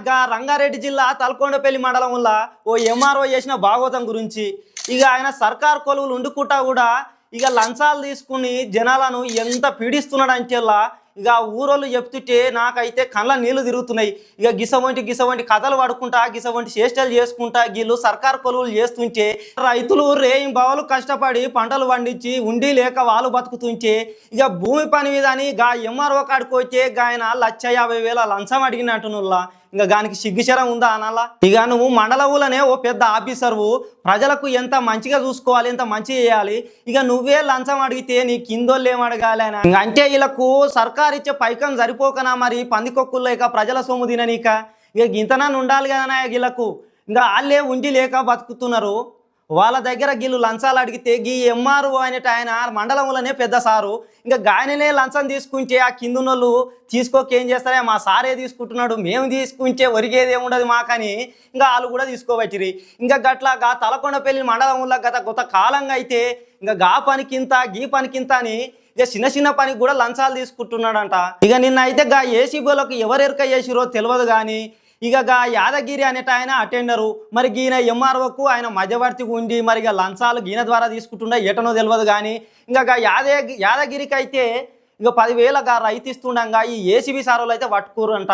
గా రంగారెడ్డి జిల్లా తలకొండపల్లి మండలం వల్ల ఓ ఎంఆర్ఓ చేసిన భాగవతం గురించి ఇక ఆయన సర్కార్ కొలువులు ఉండుకుంటా కూడా ఇక లంచాలు తీసుకుని జనాలను ఎంత పీడిస్తున్నాడు అంచెల్లా ఇక ఊరోళ్ళు చెప్తుంటే నాకైతే కళ్ళ నీళ్ళు తిరుగుతున్నాయి. ఇక గిస వంటి గిస వంటి కథలు పడుకుంటా గిస వంటి చేష్టలు చేసుకుంటా వీళ్ళు సర్కార్ కొలువులు చేస్తుంటే రైతులు రేయి బావలు కష్టపడి పంటలు పండించి ఉండి లేక వాళ్ళు బతుకుతుంటే ఇక భూమి పని మీద అని గా ఎంఆర్ఓ కాడికి వచ్చే గాయన లక్ష యాభై వేల లంచం అడిగినట్టు ఇంకా దానికి సిగ్గుచరం ఉందా అనాలా? ఇక నువ్వు మండలవులనే ఓ పెద్ద ఆఫీసర్వు. ప్రజలకు ఎంత మంచిగా చూసుకోవాలి ఎంత మంచి చేయాలి? ఇక నువ్వే లంచం అడిగితే నీ కిందోళ్ళు ఏం అడగాలి అని ఇంక అంటే వీళ్ళకు సర్కారు ఇచ్చే పైకం సరిపోకనా మరి? పందికొక్కుల్లో ఇక ప్రజల సొమ్ము తిననీక. ఇక గింతనాన్ని ఉండాలి కదా వీళ్ళకు ఇంకా వాళ్ళే ఉండి లేక బతుకుతున్నారు. వాళ్ళ దగ్గర గీళ్ళు లంచాలు అడిగితే గీ ఎంఆర్ఓ అనేట ఆయన మండలంలోనే పెద్ద సారు. ఇంకా గాయననే లంచం తీసుకుంటే ఆ కింద ఉన్నోళ్ళు తీసుకోక ఏం చేస్తారే? మా సారే తీసుకుంటున్నాడు మేము తీసుకుంటే ఒరిగేదే ఉండదు మాకని ఇంకా వాళ్ళు కూడా తీసుకోబట్టిరి. ఇంకా గట్లాగా తలకొండపల్లి మండలంలో గత గత కాలంగా అయితే ఇంకా గా పనికింత గీ పనికింత అని ఇక చిన్న చిన్న పనికి కూడా లంచాలు తీసుకుంటున్నాడంట. ఇక నిన్న అయితే గా ఏసీబీలకు ఎవరు ఎరక చేసిరో తెలియదు కానీ ఇక యాదగిరి అనేట ఆయన అటెండరు మరి గీన ఎంఆర్ఓకు ఆయన మధ్యవర్తికి ఉండి మరి ఇక లంచాలు గీన ద్వారా తీసుకుంటుండే ఎటనో తెలియదు కానీ ఇంకా గా యాదే యాదగిరికి అయితే ఇక పదివేల రైతు ఇస్తుండగా ఈ ఏసీబీ సారోలు అయితే పట్టుకోరు అంట